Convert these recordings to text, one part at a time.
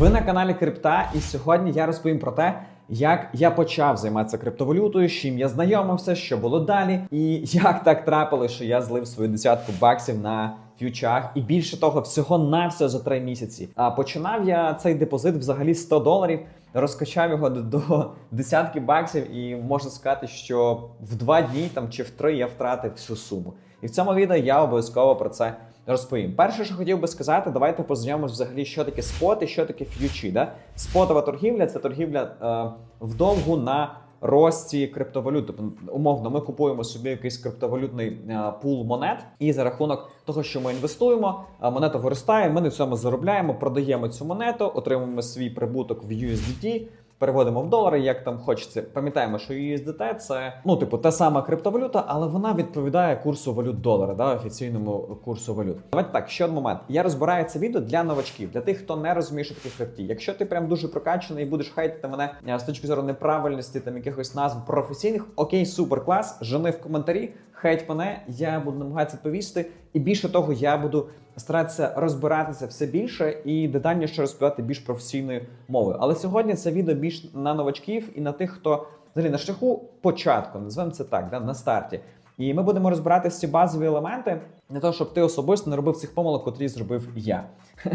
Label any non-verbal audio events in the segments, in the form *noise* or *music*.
Ви на каналі Крипта, і сьогодні я розповім про те, як я почав займатися криптовалютою, з чим я знайомився, що було далі, і як так трапилось, що я злив свою десятку баксів на фьючах, і більше того, всього на все за три місяці. А починав я цей депозит взагалі 100 доларів. Розкачав його до, до десятки баксів, і можна сказати, що в два дні там чи в три я втратив всю суму. І в цьому відео я обов'язково про це розповім. Перше, що хотів би сказати, давайте познайомимось взагалі, що таке спот і що таке ф'ючі. Да? Спотова торгівля це торгівля е, вдовгу на рості криптовалют. Тобто, умовно, ми купуємо собі якийсь криптовалютний е, пул монет, і за рахунок того, що ми інвестуємо, е, монета виростає, ми на цьому заробляємо, продаємо цю монету, отримуємо свій прибуток в USDT. Переводимо в долари, як там хочеться. Пам'ятаємо, що USDT це ну, типу, та сама криптовалюта, але вона відповідає курсу валют долара, да, офіційному курсу валют. Давайте так, ще один момент. Я розбираю це відео для новачків, для тих, хто не розуміє, що таке крипті. Якщо ти прям дуже прокачаний і будеш хейтити мене е, з точки зору неправильності там якихось назв професійних, окей, супер клас, жени в коментарі, хейт мене, я буду намагатися відповісти. І більше того, я буду старатися розбиратися все більше і детальніше розповідати більш професійною мовою. Але сьогодні це відео більш на новачків і на тих, хто взагалі на шляху початку, називаємо це так, да, на старті. І ми будемо розбирати всі базові елементи для того, щоб ти особисто не робив цих помилок, котрі зробив я. *laughs*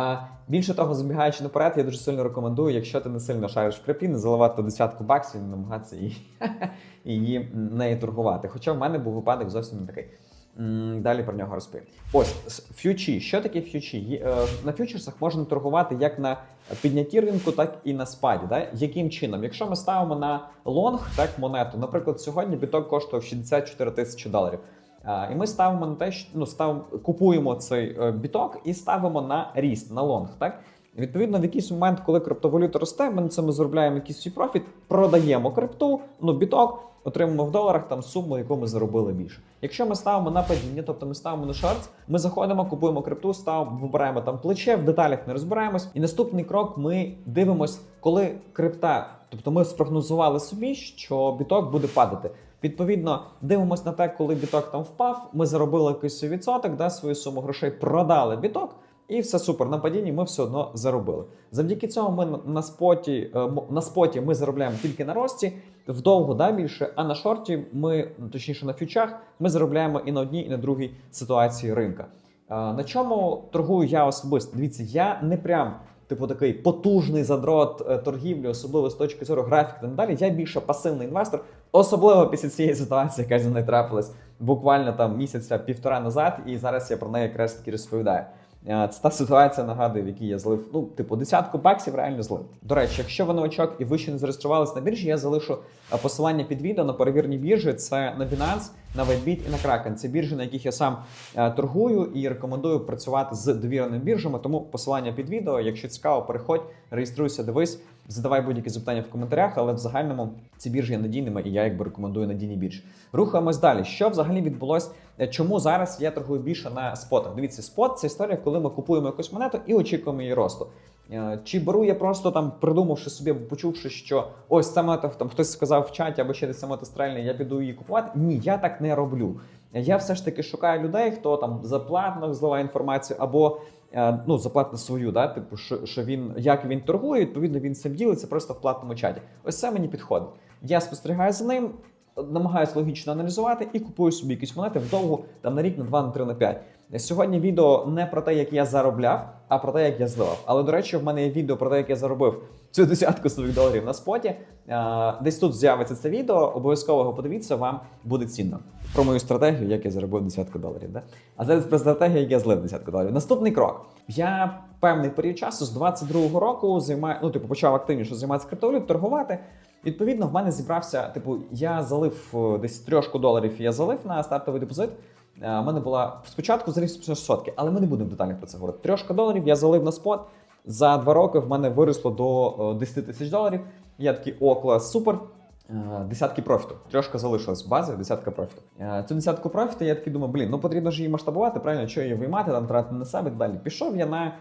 А більше того, забігаючи наперед, я дуже сильно рекомендую, якщо ти не сильно шариш в крипті, не заливати десятку баксів, не намагатися її, *laughs* її нею торгувати. Хоча в мене був випадок зовсім не такий. Далі про нього розповім. Ось фьючі. Що таке фьючі? Є- е, На фьючерсах можна торгувати як на піднятті ринку, так і на спаді. Да? Яким чином? Якщо ми ставимо на лонг так монету, наприклад, сьогодні біток коштував 64 тисячі доларів. І ми ставимо на те, що ну ставимо, купуємо цей е, біток і ставимо на ріст, на лонг. Так відповідно, в якийсь момент, коли криптовалюта росте, ми на цьому заробляємо якийсь свій профіт, продаємо крипту, ну біток, отримуємо в доларах там суму, яку ми заробили більше. Якщо ми ставимо на падіння, тобто ми ставимо на шорт, ми заходимо, купуємо крипту, ставимо, вибираємо там плече, в деталях не розбираємось. І наступний крок ми дивимось, коли крипта, тобто ми спрогнозували собі, що біток буде падати. Відповідно, дивимося на те, коли біток там впав, ми заробили якийсь відсоток, да, свою суму грошей продали біток. І все супер. На падінні ми все одно заробили. Завдяки цьому ми на- споті, е, на споті ми заробляємо тільки на рості, вдовго да, більше, а на шорті ми, ну, точніше на фьючах, ми заробляємо і на одній, і на другій ситуації ринка. Е, На чому торгую я особисто? Дивіться, я не прям. Типу такий потужний задрот е, торгівлі, особливо з точки зору графіки та надалі. Я більше пасивний інвестор, особливо після цієї ситуації, яка зі мною трапилась буквально там місяця півтора назад, і зараз я про неї якраз таки розповідаю. Це та ситуація, нагадую, в якій я злив, ну, типу, десятку баксів реально злив. До речі, якщо ви новачок і ви ще не зареєструвалися на біржі, я залишу е, посилання під відео на перевірні біржі. Це на Binance, на Whitebit і на Kraken. Це біржі, на яких я сам е, торгую і рекомендую працювати з довіреними біржами. Тому посилання під відео. Якщо цікаво, переходь, реєструйся, дивись, задавай будь-які запитання в коментарях, але в загальному ці біржі є надійними, і я якби рекомендую надійні біржі. Рухаємось далі. Що взагалі відбулось? Е, Чому зараз я торгую більше на спотах? Дивіться, спот це історія, коли ми купуємо якусь монету і очікуємо її росту. Е, Чи беру я просто там, придумавши собі, почувши, що ось монета, там хтось сказав в чаті, або ще десь стрельне, я піду її купувати. Ні, я так не роблю. Я все ж таки шукаю людей, хто там заплатно зливає інформацію, або е, ну заплатно свою, да, типу, що, що він як він торгує, відповідно він цим ділиться просто в платному чаті. Ось це мені підходить. Я спостерігаю за ним, намагаюся логічно аналізувати і купую собі якісь монети вдовго там на рік, на 2, на 3, на 5. Сьогодні відео не про те, як я заробляв, а про те, як я зливав. Але до речі, в мене є відео про те, як я заробив цю десятку своїх доларів на споті. Десь тут з'явиться це відео. Обов'язково його подивіться, вам буде цінно. Про мою стратегію, як я заробив десятку доларів. Да? А зараз про стратегію, як я злив десятку доларів. Наступний крок. Я певний період часу з 22-го року займаю, ну типу почав активніше займатися криптовалютою, торгувати. Відповідно, в мене зібрався, типу, я залив е, десь трьошку доларів, я залив на стартовий депозит. Е, У мене була спочатку залив сотки, але ми не будемо детально про це говорити. Трьошка доларів я залив на спот. За два роки в мене виросло до е, 10 тисяч доларів. Я такий, о, клас, супер. Е, Десятки профіту. Трьошка залишилась в базі, десятка профіту. Е, Цю десятку профіту я такий думаю, блін, ну потрібно ж її масштабувати, правильно, що її виймати, там тратити на себе і далі. Пішов я на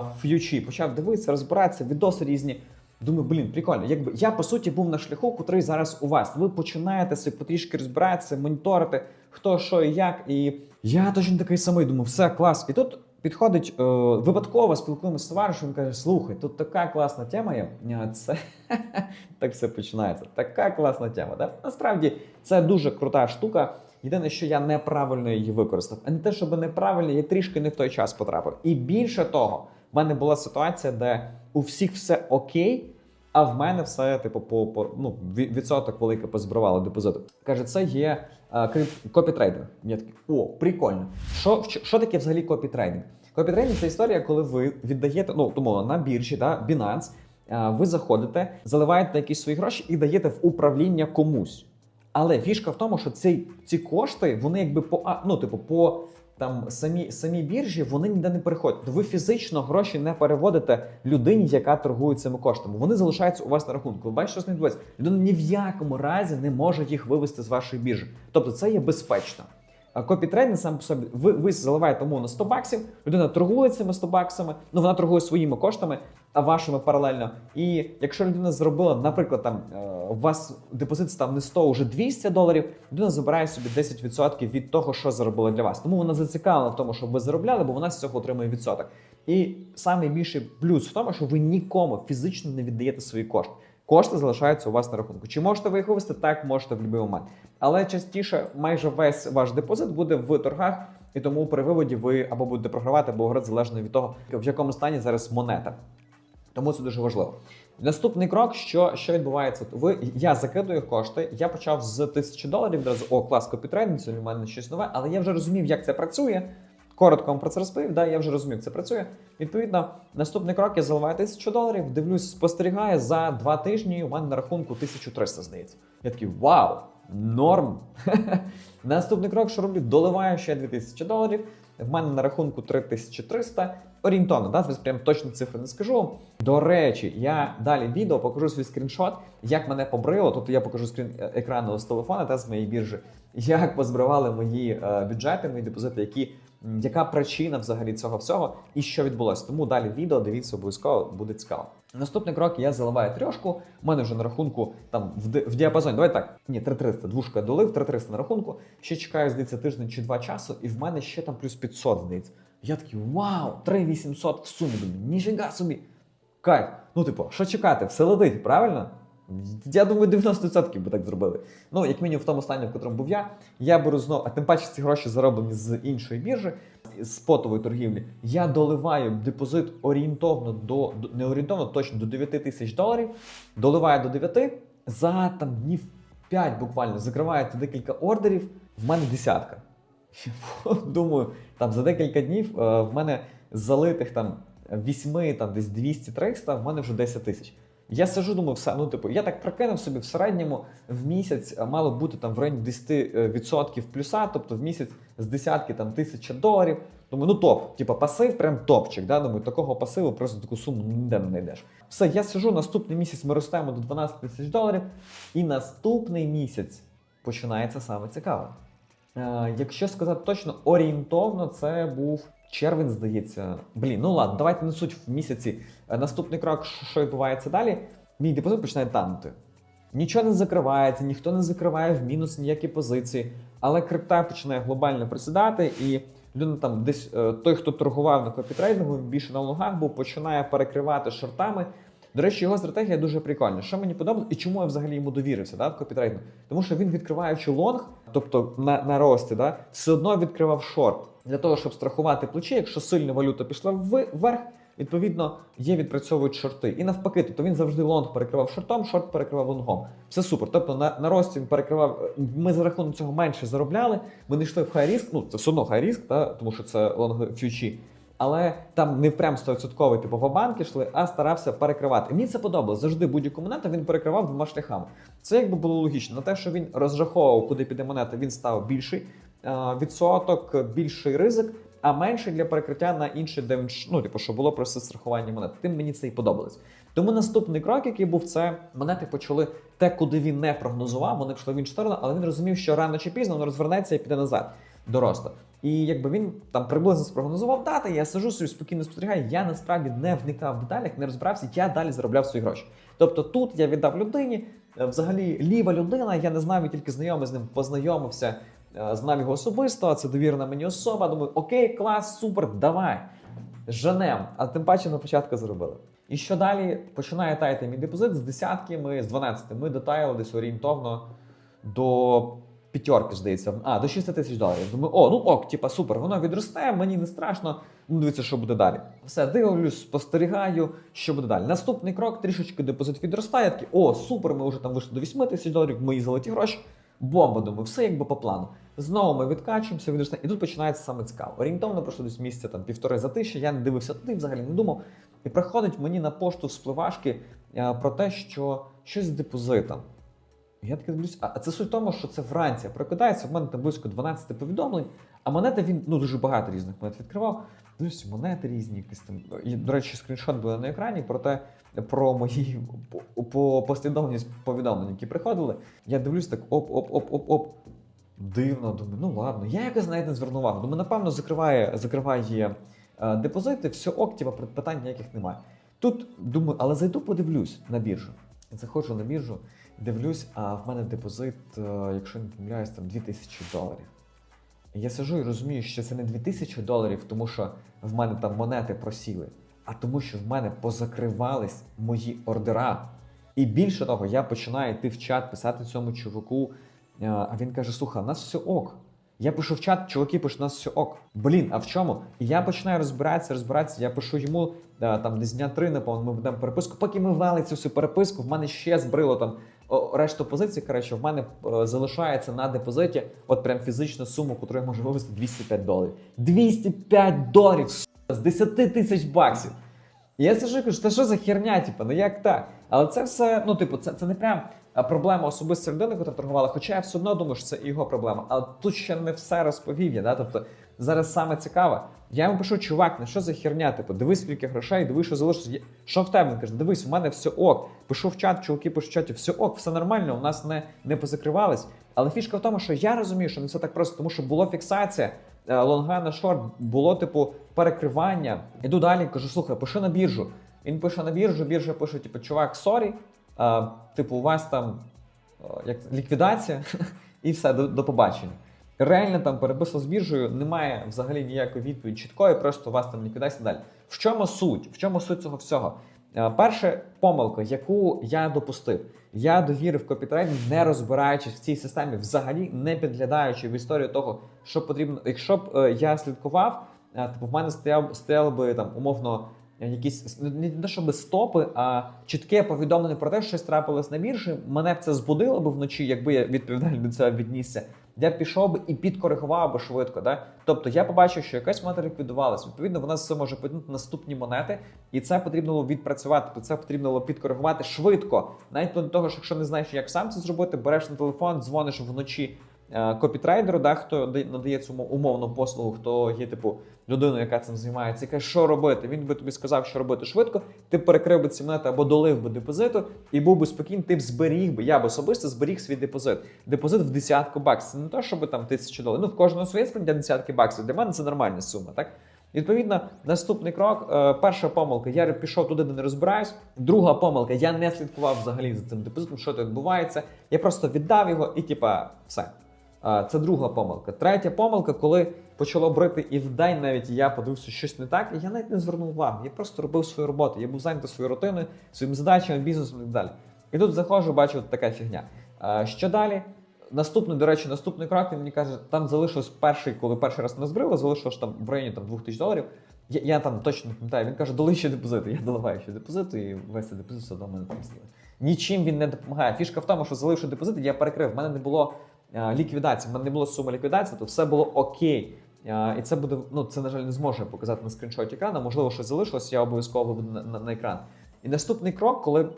е, ф'ючі, почав дивитися, розбиратися, відоси різні. Думаю, блін, прикольно. Якби я по суті був на шляху, котрий зараз у вас. Ви починаєте собі потрішки розбиратися, моніторити, хто що і як. І я точно такий самий думав, все клас. І тут підходить е, випадково спілкуємося з товаришем, каже: слухай, тут така класна тема є. Це *laughs* так все починається. Така класна тема. Да? Насправді це дуже крута штука. Єдине, що я неправильно її використав. А не те, щоб неправильно, я трішки не в той час потрапив. І більше того, в мене була ситуація, де у всіх все окей. А в мене все, типу, по, по ну, відсоток великий позбривало депозиту. Каже, це є копітрейдинг. Я такий, о, прикольно. Що, що, таке взагалі копітрейдинг? Копітрейдинг це історія, коли ви віддаєте, ну тому на біржі, да, Binance, ви заходите, заливаєте якісь свої гроші і даєте в управління комусь. Але фішка в тому, що ці, ці кошти, вони якби по ну, типу, по там самі, самі біржі, вони ніде не переходять. Ви фізично гроші не переводите людині, яка торгує цими коштами. Вони залишаються у вас на рахунку. Ви бачите, що ним відбувається? Людина ні в якому разі не може їх вивести з вашої біржі. Тобто це є безпечно. Копітрейдинг сам по собі, ви, ви заливаєте умовно 100 баксів, людина торгує цими 100 баксами, ну вона торгує своїми коштами, а вашими паралельно. І якщо людина зробила, наприклад, там е, у вас депозит став не 100, уже 200 доларів, людина забирає собі 10% від того, що заробила для вас. Тому вона зацікавлена в тому, щоб ви заробляли, бо вона з цього отримує відсоток. І найбільший плюс в тому, що ви нікому фізично не віддаєте свої кошти. Кошти залишаються у вас на рахунку. Чи можете ви їх вивести? Так, можете в будь-який момент. Але частіше майже весь ваш депозит буде в торгах, і тому при виводі ви або будете програвати, або грати залежно від того, в якому стані зараз монета. Тому це дуже важливо. Наступний крок, що, що відбувається? Ви я закидую кошти. Я почав з тисячі доларів. Одразу о, клас копітрейдинг, це для мене щось нове, але я вже розумів, як це працює. Коротко вам про це розповів. Да, я вже розумів, як це працює. Відповідно, наступний крок я заливаю тисячу доларів, дивлюсь, спостерігаю за два тижні. У мене на рахунку 1300, здається. Я такий вау, норм. *laughs* Наступний крок, що роблю, доливаю ще 2000 доларів. В мене на рахунку 3300. Орієнтовно, да? прям точно цифри не скажу. До речі, я далі відео покажу свій скріншот, як мене побрило. Тобто я покажу скрін е, екрану з телефона та з моєї біржі, як позбивали мої е, бюджети, мої депозити, які, яка причина взагалі цього всього і що відбулося. Тому далі відео дивіться обов'язково, буде цікаво. Наступний крок я заливаю трьошку. У мене вже на рахунку там в, діапазоні. Давай так. Ні, 3300, двушка долив, 3300 на рахунку. Ще чекаю, здається, тиждень чи два часу, і в мене ще там плюс 500, здається. Я такий, вау, 3800 в сумі. Думаю, собі. Кайф. Ну, типу, що чекати? Все летить, правильно? Я думаю, 90% би так зробили. Ну, як мінімум в тому стані, в котрому був я, я беру знову, а тим паче ці гроші зароблені з іншої біржі, з спотової торгівлі. Я доливаю депозит орієнтовно до, не орієнтовно, точно до 9 тисяч доларів. Доливаю до 9, за там днів 5 буквально закривається декілька ордерів, в мене десятка. *laughs* Думаю, там за декілька днів е, в мене залитих там 8, там десь 200-300, в мене вже 10 тисяч. Я сижу, думаю, все, ну типу, я так прокинув собі в середньому в місяць е, мало бути там в районі 10% плюса, тобто в місяць з десятки там тисяча доларів. Думаю, ну топ, типу пасив, прям топчик. Да? Думаю, такого пасиву просто таку суму ніде не знайдеш. Все, я сижу, наступний місяць ми ростемо до 12 тисяч доларів, і наступний місяць починається саме цікаве. Е, якщо сказати точно, орієнтовно це був червень, здається. Блін, ну ладно, давайте не суть в місяці. Е, Наступний крок, що відбувається далі, мій депозит починає танути. Нічого не закривається, ніхто не закриває в мінус ніякі позиції, але крипта починає глобально присідати, і людина там десь е, той, хто торгував на копітрейдингу, більше на лонгах був, починає перекривати шортами. До речі, його стратегія дуже прикольна. Що мені подобається, і чому я взагалі йому довірився да, в копітрейдингу? Тому що він, відкриваючи лонг, тобто на, на рості, да, все одно відкривав шорт для того, щоб страхувати плечі. Якщо сильно валюта пішла вверх, відповідно є відпрацьовують шорти. І навпаки, тобто він завжди лонг перекривав шортом, шорт перекривав лонгом. Все супер. Тобто на, на рості він перекривав. Ми за рахунок цього менше заробляли. Ми не йшли в хай ріск. Ну це все одно хай ріск, да, тому що це лонг фьючі. Але там не прям 100% типу банки йшли, а старався перекривати. Мені це подобалось. Завжди будь-яку монету він перекривав двома шляхами. Це якби було логічно. На те, що він розраховував, куди піде монета, він став більший е, відсоток, більший ризик, а менший для перекриття на інші, де він ну, типу, що було просто страхування монет. Тим мені це і подобалось. Тому наступний крок, який був, це монети почали те, куди він не прогнозував, вони пішли в іншу сторону, але він розумів, що рано чи пізно воно розвернеться і піде назад до. І якби він там приблизно спрогнозував дати, я сижу собі спокійно спостерігаю, я насправді не вникав в деталях, не розбирався, я далі заробляв свої гроші. Тобто тут я віддав людині, е, взагалі ліва людина, я не знаю, він тільки знайомий з ним, познайомився. е, знав його особисто, це довірена мені особа. Думаю, окей, клас, супер, давай. Женем, а тим паче на початку зробили. І що далі починає таяти мій депозит з десятки, ми з 12 ми дотаяли десь орієнтовно до п'ятерки, здається. А, до 6 тисяч доларів. Думаю, о, ну ок, типа супер, воно відросте, мені не страшно. Ну, дивіться, що буде далі. Все, дивлюсь, спостерігаю, що буде далі. Наступний крок, трішечки депозит відростає. Такий, о, супер, ми вже там вийшли до 8 тисяч доларів, мої золоті гроші. Бомба, думаю, все якби по плану. Знову ми відкачуємося, відростає. І тут починається саме цікаво. Орієнтовно пройшло десь місяця там півтори за тисячі, я не дивився туди, взагалі не думав. І приходить мені на пошту спливашки е, про те, що щось з депозитом. Я таки дивлюсь, а це суть в тому, що це вранці прокидається, в мене там близько 12 повідомлень, а монети він ну дуже багато різних монет відкривав. Дивлюсь, монети різні, якісь там. І, до речі, скріншот буде на екрані про те, про мої по, по послідовність повідомлень, які приходили. Я дивлюсь так: оп-оп-оп-оп-оп. Дивно, думаю, ну ладно. Я якось навіть не звернув увагу. Думаю, напевно, закриває, закриває е, депозити, все ок, типа питань ніяких немає. Тут думаю, але зайду подивлюсь на біржу. Заходжу на біржу, дивлюсь, а в мене депозит, е, якщо не помиляюсь, там 2000 доларів. Я сижу і розумію, що це не 2000 доларів, тому що в мене там монети просіли, а тому, що в мене позакривались мої ордера. І більше того, я починаю йти в чат, писати цьому чуваку. е, А він каже: слухай, у нас все ок. Я пишу в чат, чуваки пишуть, у нас все ок. Блін, а в чому? І я починаю розбиратися, розбиратися. Я пишу йому е, там десь дня три, напевно, ми ведемо переписку. Поки ми вели цю всю переписку, в мене ще збрило там решту позицій. Коротше, в мене е, залишається на депозиті, от прям фізична сума, яку я можу вивести 205 доларів. 205 доларів з 10 тисяч баксів. І я сижу і кажу, та що за херня, типу, ну як так? Але це все, ну, типу, це, це не прям проблема особисто людини, яка торгувала, хоча я все одно думаю, що це його проблема. Але тут ще не все розповів я. Да? Тобто зараз саме цікаве. Я йому пишу, чувак, ну що за херня? Типу, дивись, скільки грошей, дивись, що залишиться. Що в тебе? Він каже, дивись, у мене все ок. Пишу в чат, чуваки пишуть в чаті, все ок, все нормально, у нас не, не позакривались. Але фішка в тому, що я розумію, що не все так просто, тому що була фіксація. е, Лонга на шорт було типу перекривання. Іду далі, кажу, слухай, пиши на біржу. Він пише на біржу, біржа пише, типу, чувак, сорі, типу, у вас там як ліквідація, *laughs* і все, до, до побачення. Реально там переписав з біржею, немає взагалі ніякої відповіді чіткої, просто вас там ліквідація далі. В чому суть? В чому суть цього всього? Е, Перша помилка, яку я допустив, я довірив копітрейдинг, не розбираючись в цій системі, взагалі не підглядаючи в історію того, що потрібно. Якщо б е, я слідкував, е, типу в мене стояв стояли би там умовно. Якісь не, не те, щоб стопи, а чітке повідомлення про те, що щось трапилось на біржі. Мене б це збудило б вночі, якби я відповідально до цього віднісся. Я пішов би і підкоригував би швидко. Да? Тобто я побачив, що якась монета ліквідувалась. Відповідно, вона все може потягнути наступні монети, і це потрібно було відпрацювати. Тобто це потрібно було підкоригувати швидко. Навіть до того, що якщо не знаєш, як сам це зробити, береш на телефон, дзвониш вночі копітрейдеру, да, хто надає цю умовну послугу, хто є типу людиною, яка цим займається, каже, що робити. Він би тобі сказав, що робити швидко. Ти перекрив би ці монети або долив би депозиту, і був би спокійний, ти б зберіг би. Я б особисто зберіг свій депозит. Депозит в десятку баксів. Це не то, щоб там тисячу доларів. Ну в кожного своє сприйняття десятки баксів. Для мене це нормальна сума, так? Відповідно, наступний крок. е, перша помилка. Я пішов туди, де не розбираюсь. Друга помилка. Я не слідкував взагалі за цим депозитом, що тут відбувається. Я просто віддав його і, типа, все. Це друга помилка. Третя помилка, коли почало брити і вдень навіть я подивився щось не так, і я навіть не звернув увагу. Я просто робив свою роботу. Я був зайнятий своєю рутиною, своїми задачами, бізнесом і так далі. І тут заходжу, бачу така фігня. Що далі? Наступний, до речі, наступний крок він мені каже, там залишилось перший, коли перший раз не збрили, залишилось там в районі там, 2000 доларів. Я, я там точно не пам'ятаю. Він каже, доли ще депозити. Я доливаю ще депозиту, і весь цей депозит все одно мене там. Нічим він не допомагає. Фішка в тому, що заливши депозит, я перекрив. В мене не було ліквідації, в мене не було суми ліквідації, то все було окей. І це буде, ну це, на жаль, не зможе показати на скріншоті екрану. Можливо, щось залишилось, я обов'язково виведу на, на, на екран. І наступний крок, коли в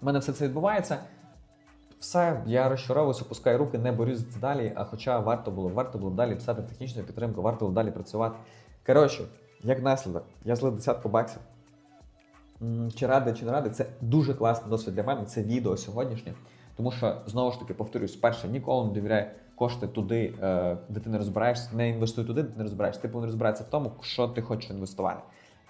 мене все це відбувається, все, я розчаровуюся, опускаю руки, не борюсь це далі. А хоча варто було, варто було далі писати технічну підтримку, варто було далі працювати. Коротше, як наслідок, я злив десятку баксів. Чи радий, чи не радий, це дуже класний досвід для мене. Це відео сьогоднішнє. Тому що, знову ж таки, повторюсь, перше, ніколи не довіряй кошти туди, е, де ти не розбираєшся, не інвестуй туди, де ти не розбираєшся. Ти повинен розбиратися в тому, що ти хочеш інвестувати.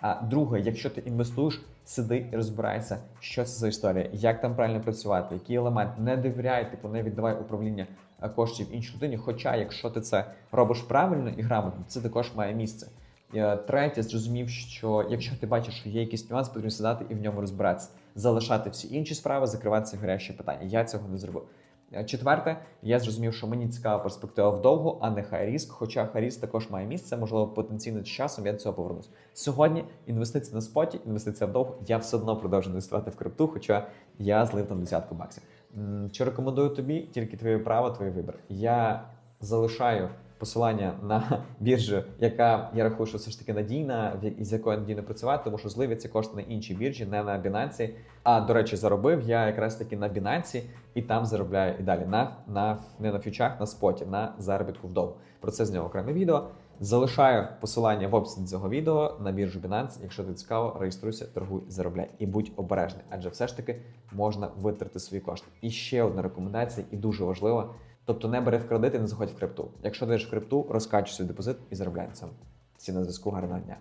А друге, якщо ти інвестуєш, сиди і розбирайся, що це за історія, як там правильно працювати, який елемент. Не довіряй, типу, не віддавай управління е, коштів іншій людині. Хоча, якщо ти це робиш правильно і грамотно, це також має місце. Е, Третє, зрозумів, що якщо ти бачиш, що є якийсь нюанс, потрібно сідати і в ньому розбиратися, залишати всі інші справи, закривати ці гарячі питання. Я цього не зробив. Е, Четверте, я зрозумів, що мені цікава перспектива вдовго, а не хай-ріск. Хоча хай-ріск також має місце, можливо, потенційно з часом я до цього повернусь. Сьогодні інвестиції на споті, інвестиція вдовго. Я все одно продовжую інвестувати в крипту, хоча я злив там десятку баксів. Що рекомендую тобі? Тільки твоє право, твій вибір. Я залишаю посилання на *laughs* біржу, яка я рахую, що все ж таки надійна, із якою надійно працювати, тому що зливиться кошти на іншій біржі, не на Binance. А до речі, заробив я якраз таки на Binance і там заробляю і далі на, на не на фьючах, на споті, на заробітку вдовго. Про це зняв окреме відео. Залишаю посилання в описі цього відео на біржу Binance. Якщо ти цікаво, реєструйся, торгуй, заробляй і будь обережний, адже все ж таки можна витрати свої кошти. І ще одна рекомендація, і дуже важлива. Тобто не бери в кредит і не заходь в крипту. Якщо даєш в крипту, розкачуй свій депозит і заробляй на цьому. Всі на зв'язку, гарного дня.